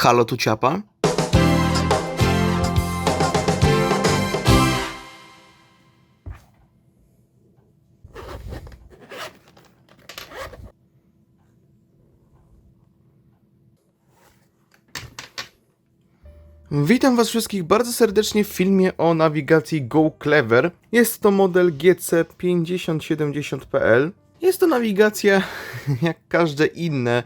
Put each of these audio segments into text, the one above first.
Halo tu ciapa. Witam Was wszystkich bardzo serdecznie w filmie o nawigacji Go Clever. Jest to model GC5070PL. Jest to nawigacja jak każde inne,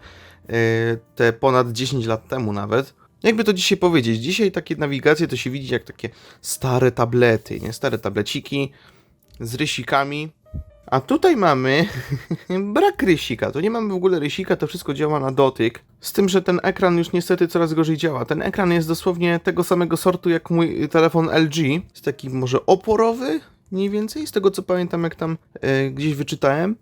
te ponad 10 lat temu nawet. Jakby to dzisiaj powiedzieć, dzisiaj takie nawigacje to się widzi jak takie stare tablety, nie? Stare tableciki z rysikami. A tutaj mamy brak rysika. To nie mamy w ogóle rysika, to wszystko działa na dotyk. Z tym, że ten ekran już niestety coraz gorzej działa. Ten ekran jest dosłownie tego samego sortu jak mój telefon LG. Jest taki może oporowy, mniej więcej, z tego co pamiętam, jak tam e, gdzieś wyczytałem.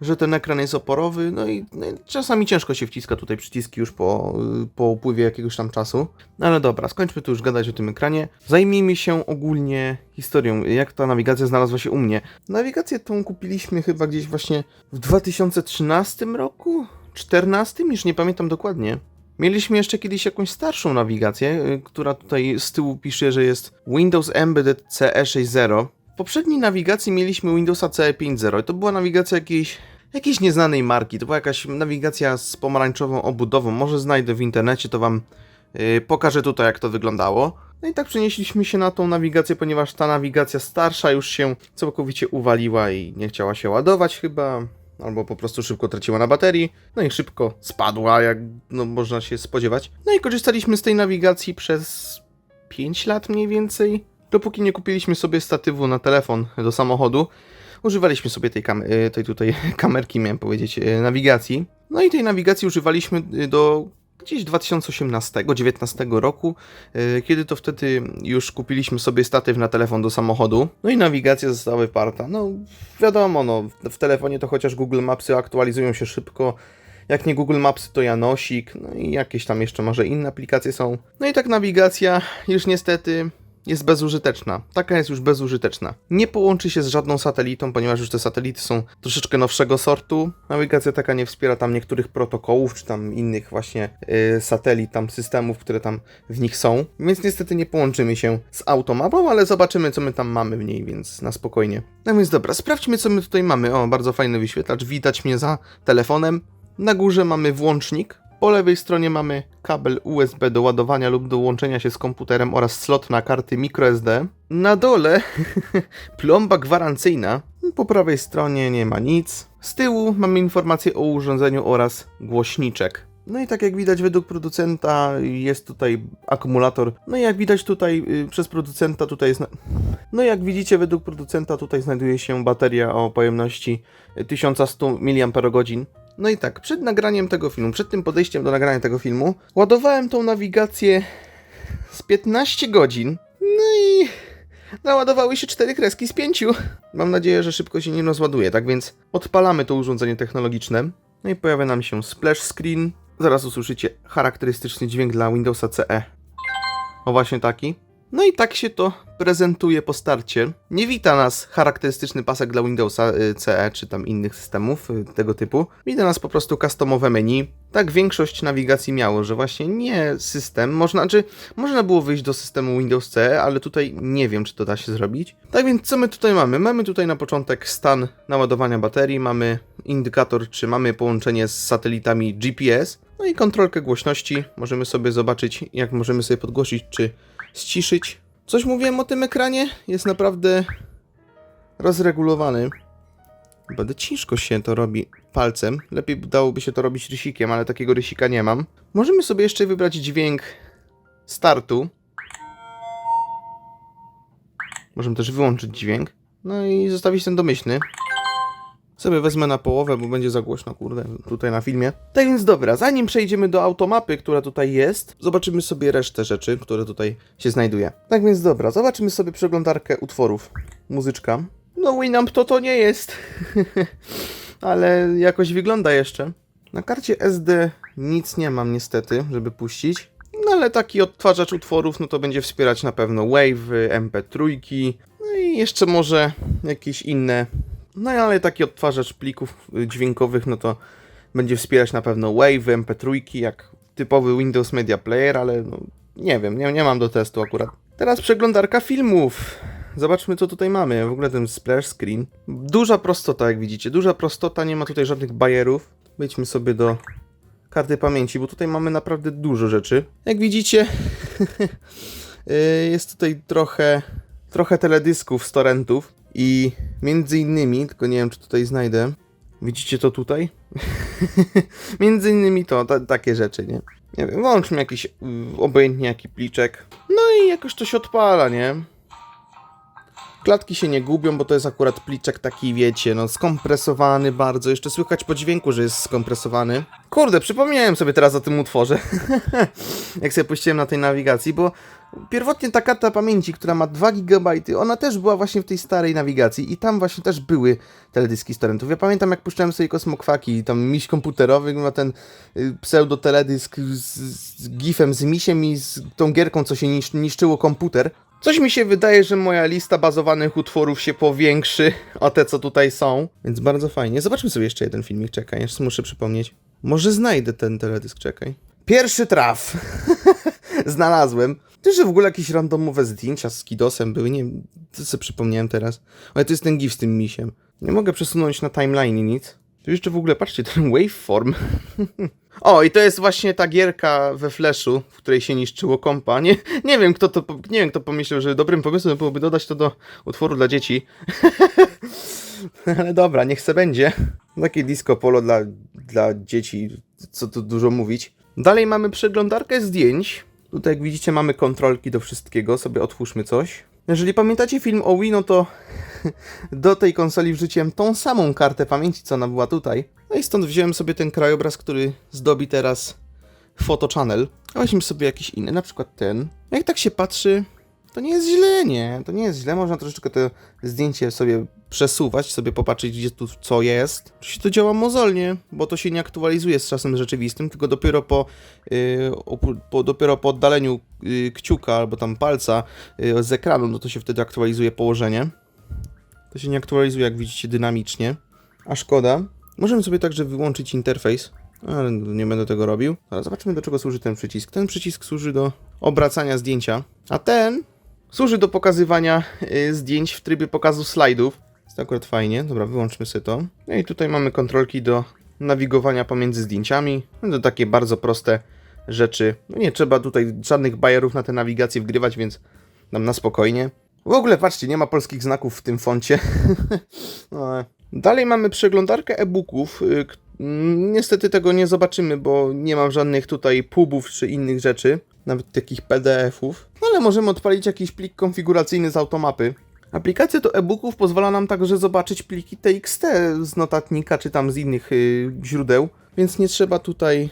Że ten ekran jest oporowy, no i, no i czasami ciężko się wciska tutaj przyciski już po, po upływie jakiegoś tam czasu. No ale dobra, skończmy tu już gadać o tym ekranie. Zajmijmy się ogólnie historią, jak ta nawigacja znalazła się u mnie. Nawigację tą kupiliśmy chyba gdzieś właśnie w 2013 roku? 14? Już nie pamiętam dokładnie. Mieliśmy jeszcze kiedyś jakąś starszą nawigację, y, która tutaj z tyłu pisze, że jest Windows Embedded CE 6.0. W poprzedniej nawigacji mieliśmy Windowsa CE 5.0 i to była nawigacja jakiejś, jakiejś nieznanej marki. To była jakaś nawigacja z pomarańczową obudową. Może znajdę w internecie, to wam yy, pokażę tutaj jak to wyglądało. No i tak przenieśliśmy się na tą nawigację, ponieważ ta nawigacja starsza już się całkowicie uwaliła i nie chciała się ładować chyba, albo po prostu szybko traciła na baterii, no i szybko spadła, jak no, można się spodziewać. No i korzystaliśmy z tej nawigacji przez 5 lat mniej więcej, dopóki nie kupiliśmy sobie statywu na telefon do samochodu. Używaliśmy sobie tej, kam- y, tej tutaj kamerki, miałem powiedzieć, y, nawigacji. No i tej nawigacji używaliśmy y, do gdzieś 2018-2019 roku, kiedy to wtedy już kupiliśmy sobie statyw na telefon do samochodu. No i nawigacja została wyparta. No wiadomo, no, w telefonie to chociaż Google Mapsy aktualizują się szybko. Jak nie Google Maps, to Janosik, no i jakieś tam jeszcze może inne aplikacje są. No i tak nawigacja już niestety jest bezużyteczna. Taka jest już bezużyteczna. Nie połączy się z żadną satelitą, ponieważ już te satelity są troszeczkę nowszego sortu. Nawigacja taka nie wspiera tam niektórych protokołów, czy tam innych właśnie yy, satelit, tam systemów, które tam w nich są. Więc niestety nie połączymy się z automapą, ale zobaczymy, co my tam mamy w niej, więc na spokojnie. No więc dobra, sprawdźmy, co my tutaj mamy. O, bardzo fajny wyświetlacz. Widać mnie za telefonem. Na górze mamy włącznik, po lewej stronie mamy kabel USB do ładowania lub do łączenia się z komputerem oraz slot na karty microSD. Na dole plomba gwarancyjna. Po prawej stronie nie ma nic. Z tyłu mamy informację o urządzeniu oraz głośniczek. No i tak jak widać według producenta jest tutaj akumulator. No i jak widać tutaj y, przez producenta tutaj jest... No jak widzicie według producenta tutaj znajduje się bateria o pojemności 1100 mAh. No i tak, przed nagraniem tego filmu, przed tym podejściem do nagrania tego filmu, ładowałem tą nawigację z 15 godzin. No i naładowały się cztery kreski z pięciu. Mam nadzieję, że szybko się nie rozładuje, tak więc odpalamy to urządzenie technologiczne. No i pojawia nam się splash screen. Zaraz usłyszycie charakterystyczny dźwięk dla Windowsa CE. O właśnie taki. No i tak się to prezentuje po starcie. Nie wita nas charakterystyczny pasek dla Windowsa y, CE czy tam innych systemów y, tego typu. Wita nas po prostu customowe menu. Tak większość nawigacji miało, że właśnie nie system, można, czy można było wyjść do systemu Windows CE, ale tutaj nie wiem, czy to da się zrobić. Tak więc co my tutaj mamy? Mamy tutaj na początek stan naładowania baterii, mamy indykator, czy mamy połączenie z satelitami GPS, no i kontrolkę głośności. Możemy sobie zobaczyć, jak możemy sobie podgłosić, czy ściszyć. Coś mówiłem o tym ekranie? Jest naprawdę rozregulowany. Będę ciężko się to robi palcem. Lepiej dałoby się to robić rysikiem, ale takiego rysika nie mam. Możemy sobie jeszcze wybrać dźwięk startu. Możemy też wyłączyć dźwięk. No i zostawić ten domyślny. Sobie wezmę na połowę, bo będzie za głośno, kurde, tutaj na filmie. Tak więc dobra, zanim przejdziemy do automapy, która tutaj jest, zobaczymy sobie resztę rzeczy, które tutaj się znajduje. Tak więc dobra, zobaczymy sobie przeglądarkę utworów. Muzyczka. No Winamp to to nie jest, ale jakoś wygląda jeszcze. Na karcie SD nic nie mam niestety, żeby puścić. No ale taki odtwarzacz utworów, no to będzie wspierać na pewno Wave, MP3, no i jeszcze może jakieś inne no ale taki odtwarzacz plików y, dźwiękowych, no to będzie wspierać na pewno Wave, MP3, jak typowy Windows Media Player, ale no, nie wiem, nie, nie mam do testu akurat. Teraz przeglądarka filmów. Zobaczmy, co tutaj mamy. W ogóle ten splash screen. Duża prostota, jak widzicie. Duża prostota, nie ma tutaj żadnych bajerów. Wejdźmy sobie do karty pamięci, bo tutaj mamy naprawdę dużo rzeczy. Jak widzicie, y, jest tutaj trochę, trochę teledysków z torrentów i między innymi, tylko nie wiem, czy tutaj znajdę. Widzicie to tutaj? między innymi to, ta, takie rzeczy, nie? Nie wiem, włączmy jakiś, y, obojętnie jaki pliczek. No i jakoś to się odpala, nie? Klatki się nie gubią, bo to jest akurat pliczek taki, wiecie, no skompresowany bardzo. Jeszcze słychać po dźwięku, że jest skompresowany. Kurde, przypomniałem sobie teraz o tym utworze. Jak sobie puściłem na tej nawigacji, bo pierwotnie ta karta pamięci, która ma 2 GB, ona też była właśnie w tej starej nawigacji i tam właśnie też były teledyski z torrentów. Ja pamiętam, jak puszczałem sobie kosmokwaki i tam miś komputerowy ma ten y, pseudo-teledysk z, z gifem, z misiem i z tą gierką, co się nisz, niszczyło komputer. Coś mi się wydaje, że moja lista bazowanych utworów się powiększy o te, co tutaj są. Więc bardzo fajnie. Zobaczmy sobie jeszcze jeden filmik, czekaj, jeszcze muszę przypomnieć. Może znajdę ten teledysk, czekaj. Pierwszy traf! Znalazłem. Też, że w ogóle jakieś randomowe zdjęcia z Kidosem były, nie wiem, co sobie przypomniałem teraz. Ale to jest ten gif z tym misiem. Nie mogę przesunąć na timeline nic. Tu jeszcze w ogóle, patrzcie, ten waveform. O, i to jest właśnie ta gierka we Flashu, w której się niszczyło kompa. Nie, nie wiem, kto to, nie wiem, kto pomyślał, że dobrym pomysłem byłoby dodać to do utworu dla dzieci. Ale dobra, niech se będzie. Takie disco polo dla, dla dzieci, co tu dużo mówić. Dalej mamy przeglądarkę zdjęć. Tutaj, jak widzicie, mamy kontrolki do wszystkiego. Sobie otwórzmy coś. Jeżeli pamiętacie film o Wii, no to do tej konsoli wrzuciłem tą samą kartę pamięci, co ona była tutaj. No i stąd wziąłem sobie ten krajobraz, który zdobi teraz Photo Channel. A weźmy sobie jakiś inny, na przykład ten. Jak tak się patrzy, to nie jest źle, nie. To nie jest źle, można troszeczkę to zdjęcie sobie przesuwać, sobie popatrzeć, gdzie tu co jest. Oczywiście to działa mozolnie, bo to się nie aktualizuje z czasem rzeczywistym, tylko dopiero po, yy, po, dopiero po oddaleniu yy, kciuka albo tam palca yy, z ekranu, no to się wtedy aktualizuje położenie. To się nie aktualizuje, jak widzicie, dynamicznie. A szkoda. Możemy sobie także wyłączyć interfejs, ale nie będę tego robił. Ale zobaczmy, do czego służy ten przycisk. Ten przycisk służy do obracania zdjęcia, a ten służy do pokazywania y, zdjęć w trybie pokazu slajdów. Jest akurat fajnie. Dobra, wyłączmy sobie to. No i tutaj mamy kontrolki do nawigowania pomiędzy zdjęciami. No to takie bardzo proste rzeczy. No nie trzeba tutaj żadnych bajerów na tę nawigację wgrywać, więc nam na spokojnie. W ogóle patrzcie, nie ma polskich znaków w tym foncie. no, ale- Dalej mamy przeglądarkę e-booków. y, Niestety tego nie zobaczymy, bo nie mam żadnych tutaj pubów czy innych rzeczy, nawet takich PDF-ów. No ale możemy odpalić jakiś plik konfiguracyjny z automapy. Aplikacja do e-booków pozwala nam także zobaczyć pliki TXT z notatnika czy tam z innych y, źródeł, więc nie trzeba tutaj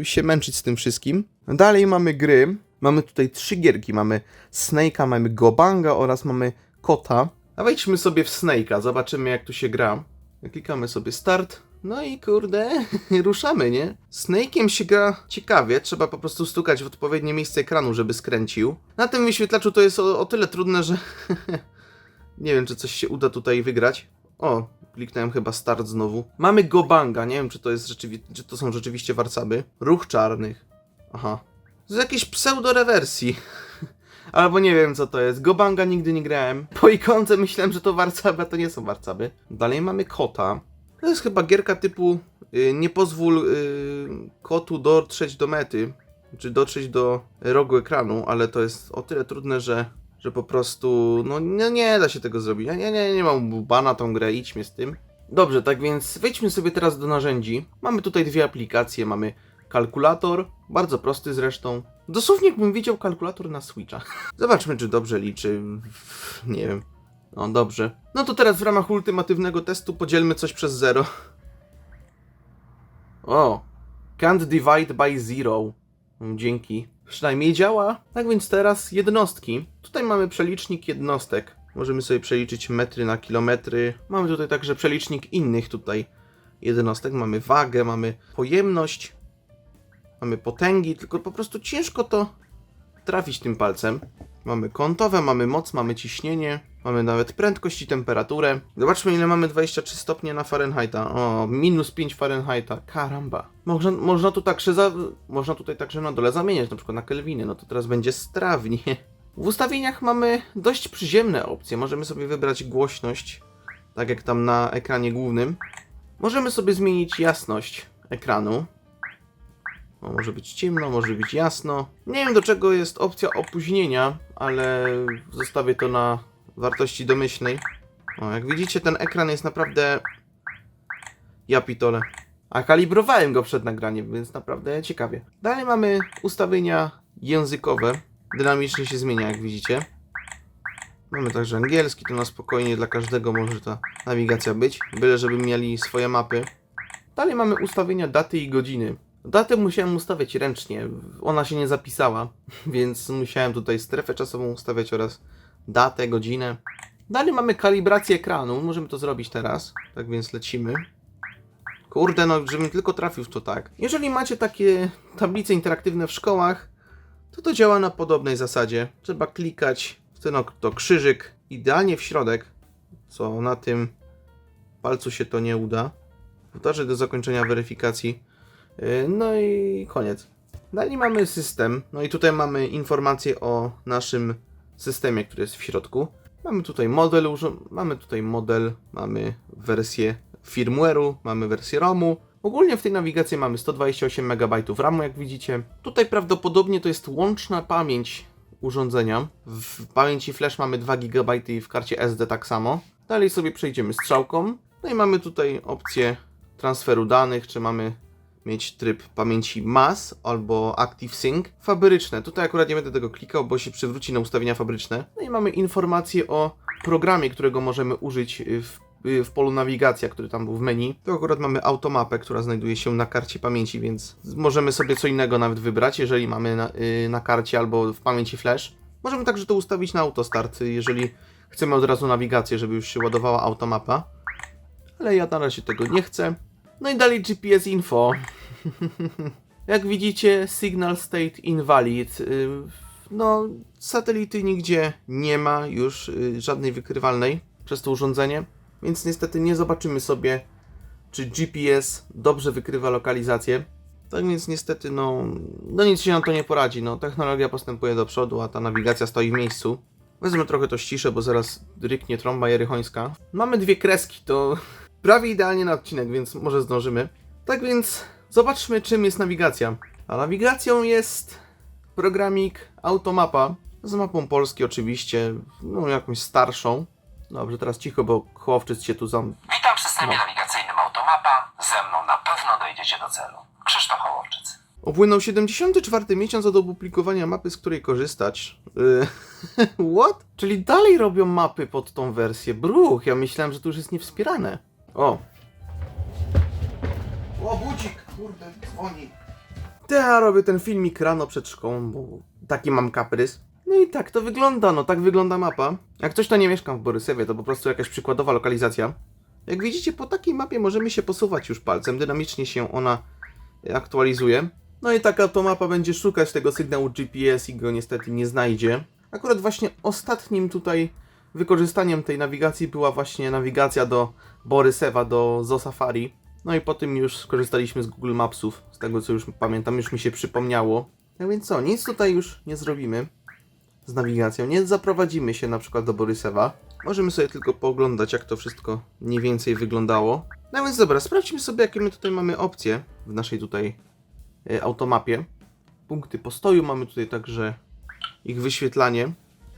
y, się męczyć z tym wszystkim. Dalej mamy gry. Mamy tutaj trzy gierki. Mamy Snake'a, mamy Gobanga oraz mamy Kota. A wejdźmy sobie w Snake'a, zobaczymy jak tu się gra. Klikamy sobie start. No i kurde, ruszamy, nie? Snake'iem się gra ciekawie, trzeba po prostu stukać w odpowiednie miejsce ekranu, żeby skręcił. Na tym wyświetlaczu to jest o, o tyle trudne, że nie wiem, czy coś się uda tutaj wygrać. O, kliknąłem chyba start znowu. Mamy Gobanga, nie wiem, czy to jest rzeczywi- czy to są rzeczywiście warcaby. Ruch czarnych. Aha. Jest jakieś pseudo-rewersji. Albo nie wiem co to jest. Gobanga nigdy nie grałem. Po ikonce myślałem, że to warcaby, a to nie są warcaby. Dalej mamy kota. To jest chyba gierka typu y, nie pozwól y, kotu dotrzeć do mety, czy dotrzeć do rogu ekranu, ale to jest o tyle trudne, że, że po prostu no nie, nie da się tego zrobić. Ja nie, nie, nie mam bana tą grę, idźmy z tym. Dobrze, tak więc wejdźmy sobie teraz do narzędzi. Mamy tutaj dwie aplikacje, mamy kalkulator, bardzo prosty zresztą. Dosłownie jakbym widział kalkulator na Switcha. Zobaczmy, czy dobrze liczy. Nie wiem. No dobrze. No to teraz w ramach ultimatywnego testu podzielmy coś przez zero. O! Can't divide by zero. Mm, Dzięki. Przynajmniej działa. Tak więc teraz jednostki. Tutaj mamy przelicznik jednostek. Możemy sobie przeliczyć metry na kilometry. Mamy tutaj także przelicznik innych tutaj jednostek. Mamy wagę, mamy pojemność, mamy potęgi, tylko po prostu ciężko to trafić tym palcem. Mamy kątowe, mamy moc, mamy ciśnienie, mamy nawet prędkość i temperaturę. Zobaczmy ile mamy 23 stopnie na Fahrenheita. O, minus 5 Fahrenheita. Karamba. Można, można tu także za, można tutaj także na dole zamieniać, na przykład na Kelwiny. No to teraz będzie strawnie. W ustawieniach mamy dość przyziemne opcje. Możemy sobie wybrać głośność, tak jak tam na ekranie głównym. Możemy sobie zmienić jasność ekranu. O, może być ciemno, może być jasno. Nie wiem do czego jest opcja opóźnienia, ale zostawię to na wartości domyślnej. O, jak widzicie ten ekran jest naprawdę... Ja pitole. A kalibrowałem go przed nagraniem, więc naprawdę ciekawie. Dalej mamy ustawienia językowe. Dynamicznie się zmienia, jak widzicie. Mamy także angielski, to na spokojnie dla każdego może ta nawigacja być. Byle żeby mieli swoje mapy. Dalej mamy ustawienia daty i godziny. Datę musiałem ustawiać ręcznie, ona się nie zapisała, więc musiałem tutaj strefę czasową ustawiać oraz datę, godzinę. Dalej mamy kalibrację ekranu, możemy to zrobić teraz, tak więc lecimy. Kurde, no żebym tylko trafił w to tak. Jeżeli macie takie tablice interaktywne w szkołach, to to działa na podobnej zasadzie. Trzeba klikać w ten to krzyżyk idealnie w środek, co na tym palcu się to nie uda. Powtarzę do zakończenia weryfikacji. Yy, No i koniec. Dalej mamy system. No i tutaj mamy informacje o naszym systemie, który jest w środku. Mamy tutaj model, mamy tutaj model, mamy wersję firmware'u, mamy wersję ROMu. Ogólnie w tej nawigacji mamy 128 MB RAMu, jak widzicie. Tutaj prawdopodobnie to jest łączna pamięć urządzenia. W pamięci flash mamy 2 GB i w karcie SD tak samo. Dalej sobie przejdziemy strzałką. No i mamy tutaj opcję transferu danych, czy mamy mieć tryb pamięci MAS albo Active Sync. Fabryczne. Tutaj akurat nie będę tego klikał, bo się przywróci na ustawienia fabryczne. No i mamy informację o programie, którego możemy użyć w, w polu nawigacja, który tam był w menu. Tu akurat mamy automapę, która znajduje się na karcie pamięci, więc możemy sobie co innego nawet wybrać, jeżeli mamy na, y, na karcie albo w pamięci flash. Możemy także to ustawić na autostart, jeżeli chcemy od razu nawigację, żeby już się ładowała automapa. Ale ja na razie tego nie chcę. No i dalej GPS info. Jak widzicie, signal state invalid. Y, No, satelity nigdzie nie ma już y, żadnej wykrywalnej przez to urządzenie, więc niestety nie zobaczymy sobie, czy GPS dobrze wykrywa lokalizację. Tak więc niestety, no, no nic się na to nie poradzi. No, technologia postępuje do przodu, a ta nawigacja stoi w miejscu. Wezmę trochę to ściszę, bo zaraz ryknie trąba jerychońska. Mamy dwie kreski, to prawie idealnie na odcinek, więc może zdążymy. Tak więc zobaczmy, czym jest nawigacja. A nawigacją jest programik Automapa z mapą Polski oczywiście, no jakąś starszą. Dobrze, teraz cicho, bo chłopczyc się tu zam... Witam w systemie No. nawigacyjnym Automapa. Ze mną na pewno dojdziecie do celu. Krzysztof Hołowczyc. Upłynął 74 miesiąc od opublikowania mapy, z której korzystać. Yy, What? Czyli dalej robią mapy pod tą wersję. Bruch, ja myślałem, że to już jest niewspierane. O. O, budzik, kurde, dzwoni. To ja robię ten filmik rano przed szkołą, bo taki mam kaprys. No i tak to wygląda, no tak wygląda mapa. Jak ktoś to nie mieszkam w Borysewie, to po prostu jakaś przykładowa lokalizacja. Jak widzicie, po takiej mapie możemy się posuwać już palcem, dynamicznie się ona aktualizuje. No i taka to mapa będzie szukać tego sygnału GPS i go niestety nie znajdzie. Akurat właśnie ostatnim tutaj wykorzystaniem tej nawigacji była właśnie nawigacja do Borysewa, do Zo Safari. No i po tym już skorzystaliśmy z Google Mapsów, z tego co już pamiętam, już mi się przypomniało. No więc co, nic tutaj już nie zrobimy z nawigacją, nie zaprowadzimy się na przykład do Borysewa. Możemy sobie tylko pooglądać, jak to wszystko mniej więcej wyglądało. No więc dobra, sprawdźmy sobie, jakie my tutaj mamy opcje w naszej tutaj e, automapie. Punkty postoju, mamy tutaj także ich wyświetlanie.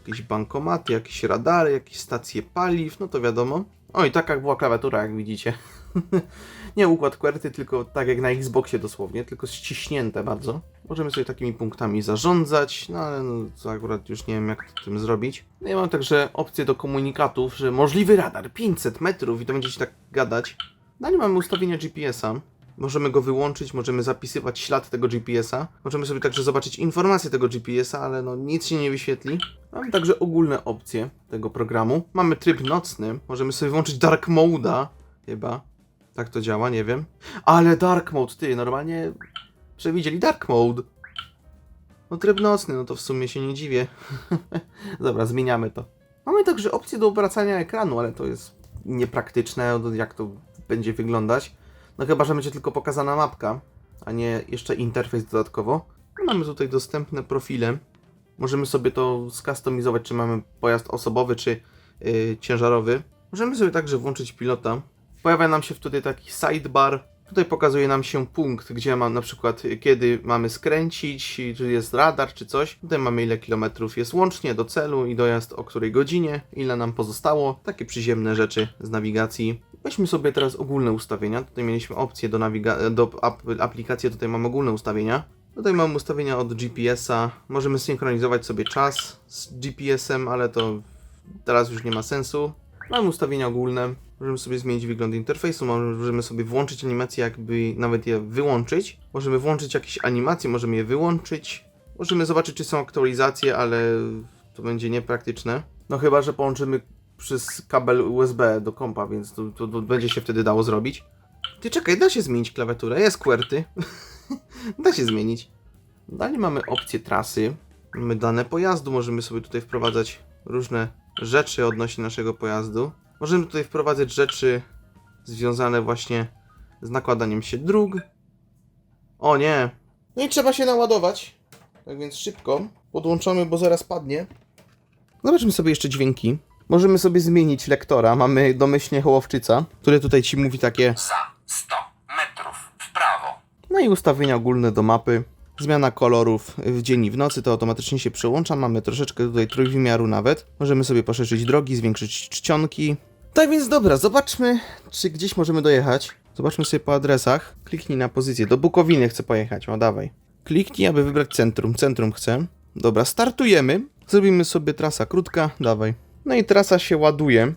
Jakieś bankomaty, jakieś radary, jakieś stacje paliw, no to wiadomo. O i taka była klawiatura, jak widzicie. nie układ QWERTY, tylko tak jak na Xboxie dosłownie, tylko ściśnięte bardzo. Możemy sobie takimi punktami zarządzać, no ale no, to akurat już nie wiem jak to tym zrobić. No ja mam także opcję do komunikatów, że możliwy radar 500 metrów i to będziecie tak gadać. Dalej mamy ustawienia GPS-a. Możemy go wyłączyć, możemy zapisywać ślad tego GPS-a. Możemy sobie także zobaczyć informacje tego GPS-a, ale no nic się nie wyświetli. Mamy także ogólne opcje tego programu. Mamy tryb nocny. Możemy sobie włączyć Dark Mode'a. Chyba. Tak to działa, nie wiem. Ale Dark Mode, ty, normalnie przewidzieli Dark Mode. No tryb nocny, no to w sumie się nie dziwię. Dobra, zmieniamy to. Mamy także opcję do obracania ekranu, ale to jest niepraktyczne, jak to będzie wyglądać. No chyba, że będzie tylko pokazana mapka, a nie jeszcze interfejs dodatkowo. Mamy tutaj dostępne profile. Możemy sobie to skustomizować, czy mamy pojazd osobowy, czy yy, ciężarowy. Możemy sobie także włączyć pilota. Pojawia nam się tutaj taki sidebar. Tutaj pokazuje nam się punkt, gdzie mam na przykład y, kiedy mamy skręcić, y, czy jest radar, czy coś. Tutaj mamy ile kilometrów jest łącznie do celu i dojazd o której godzinie, ile nam pozostało. Takie przyziemne rzeczy z nawigacji. Weźmy sobie teraz ogólne ustawienia. Tutaj mieliśmy opcję do, nawiga- do ap aplikacji, tutaj mamy ogólne ustawienia. Tutaj mamy ustawienia od GPS-a. Możemy synchronizować sobie czas z GPS-em, ale to teraz już nie ma sensu. Mamy ustawienia ogólne. Możemy sobie zmienić wygląd interfejsu, możemy sobie włączyć animacje, jakby nawet je wyłączyć. Możemy włączyć jakieś animacje, możemy je wyłączyć. Możemy zobaczyć, czy są aktualizacje, ale to będzie niepraktyczne. No chyba, że połączymy przez kabel USB do kompa, więc to, to, to będzie się wtedy dało zrobić. Ty czekaj, da się zmienić klawiaturę, jest QWERTY. da się zmienić. Dalej mamy opcję trasy. Mamy dane pojazdu, możemy sobie tutaj wprowadzać różne rzeczy odnośnie naszego pojazdu. Możemy tutaj wprowadzać rzeczy związane właśnie z nakładaniem się dróg. O nie! No i trzeba się naładować. Tak więc szybko. Podłączamy, bo zaraz padnie. Zobaczmy sobie jeszcze dźwięki. Możemy sobie zmienić lektora. Mamy domyślnie hołowczyca, który tutaj ci mówi takie Za 100 metrów w prawo. No i ustawienia ogólne do mapy. Zmiana kolorów w dzień i w nocy to automatycznie się przełącza. Mamy troszeczkę tutaj trójwymiaru nawet. Możemy sobie poszerzyć drogi, zwiększyć czcionki. Tak więc dobra, zobaczmy, czy gdzieś możemy dojechać. Zobaczmy sobie po adresach. Kliknij na pozycję. Do Bukowiny chcę pojechać. O, dawaj. Kliknij, aby wybrać centrum. Centrum chcę. Dobra, startujemy. Zrobimy sobie trasa krótka. Dawaj. No i trasa się ładuje.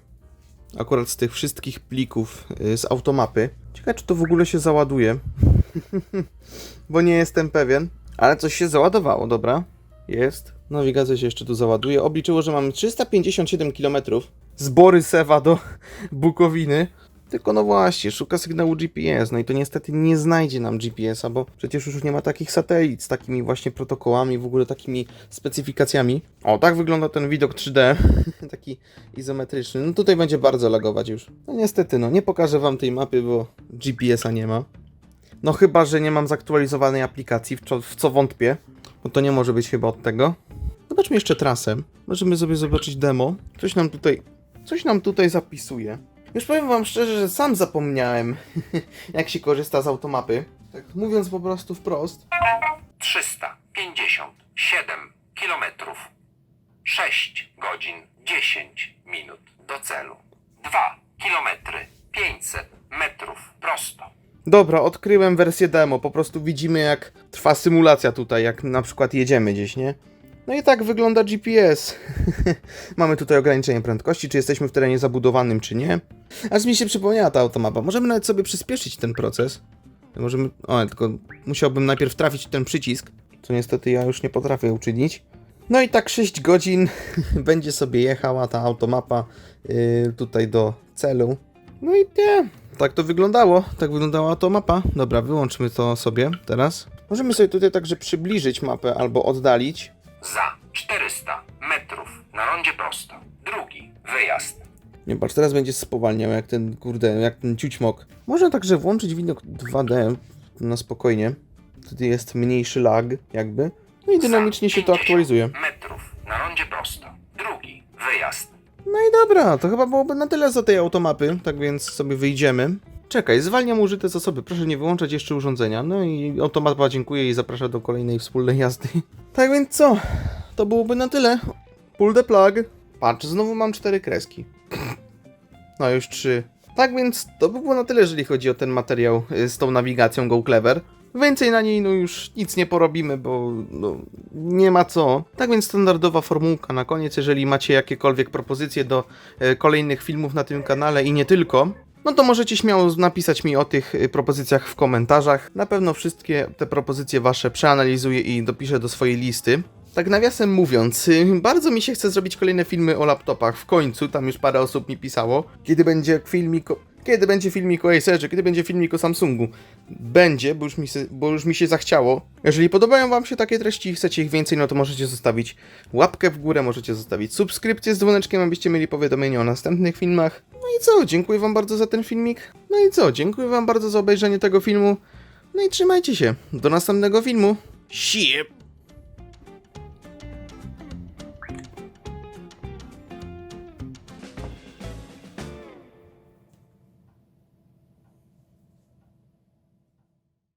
Akurat z tych wszystkich plików y, z automapy. Ciekawe, czy to w ogóle się załaduje. Bo nie jestem pewien. Ale coś się załadowało, dobra. Jest. Nawigacja się jeszcze tu załaduje. Obliczyło, że mamy 357 km z Borysewa do Bukowiny. Tylko no właśnie, szuka sygnału GPS, no i to niestety nie znajdzie nam GPS-a, bo przecież już nie ma takich satelit z takimi właśnie protokołami, w ogóle takimi specyfikacjami. O, tak wygląda ten widok 3D, taki izometryczny. No tutaj będzie bardzo lagować już. No niestety, no nie pokażę wam tej mapy, bo GPS-a nie ma. No chyba, że nie mam zaktualizowanej aplikacji, w co, w co wątpię. No to nie może być chyba od tego. Zobaczmy jeszcze trasę. Możemy sobie zobaczyć demo. Coś nam tutaj, coś nam tutaj zapisuje. Już powiem wam szczerze, że sam zapomniałem, jak się korzysta z automapy. Tak mówiąc po prostu wprost. 357 kilometrów. 6 godzin 10 minut do celu. 2 kilometry 500 metrów prosto. Dobra, odkryłem wersję demo. Po prostu widzimy, jak trwa symulacja tutaj, jak na przykład jedziemy gdzieś, nie? No i tak wygląda GPS. Mamy tutaj ograniczenie prędkości, czy jesteśmy w terenie zabudowanym, czy nie. Aż mi się przypomniała ta automapa. Możemy nawet sobie przyspieszyć ten proces. Możemy. O, tylko musiałbym najpierw trafić ten przycisk, co niestety ja już nie potrafię uczynić. No i tak 6 godzin będzie sobie jechała ta automapa yy, tutaj do celu. No i nie. Tak to wyglądało. Tak wyglądała to mapa. Dobra, wyłączmy to sobie teraz. Możemy sobie tutaj także przybliżyć mapę albo oddalić. Za 400 metrów na rondzie prosto. Drugi wyjazd. Nie patrz, teraz będzie spowalniał jak ten, kurde, jak ten ciućmok. Można także włączyć widok 2D na spokojnie. Wtedy jest mniejszy lag, jakby. No i dynamicznie się to aktualizuje. metrów na rondzie prosto. Drugi wyjazd. No i dobra, to chyba byłoby na tyle za tej automapy, tak więc sobie wyjdziemy. Czekaj, zwalniam użyte zasoby, proszę nie wyłączać jeszcze urządzenia. No i automata dziękuję i zaprasza do kolejnej wspólnej jazdy. Tak więc co? To byłoby na tyle. Pull the plug. Patrz, znowu mam cztery kreski. No już trzy. Tak więc to by było na tyle, jeżeli chodzi o ten materiał y, z tą nawigacją Go Clever. Więcej na niej no już nic nie porobimy, bo no, nie ma co. Tak więc standardowa formułka na koniec, jeżeli macie jakiekolwiek propozycje do e, kolejnych filmów na tym kanale i nie tylko, no to możecie śmiało napisać mi o tych y, propozycjach w komentarzach. Na pewno wszystkie te propozycje wasze przeanalizuję i dopiszę do swojej listy. Tak nawiasem mówiąc, y, bardzo mi się chce zrobić kolejne filmy o laptopach. W końcu, tam już parę osób mi pisało. Kiedy będzie filmik. Kiedy będzie filmik o Acerze, kiedy będzie filmik o Samsungu? Będzie, bo już, mi se, bo już mi się zachciało. Jeżeli podobają Wam się takie treści i chcecie ich więcej, no to możecie zostawić łapkę w górę, możecie zostawić subskrypcję z dzwoneczkiem, abyście mieli powiadomienia o następnych filmach. No i co, dziękuję Wam bardzo za ten filmik. No i co, dziękuję Wam bardzo za obejrzenie tego filmu. No i trzymajcie się. Do następnego filmu. Siep!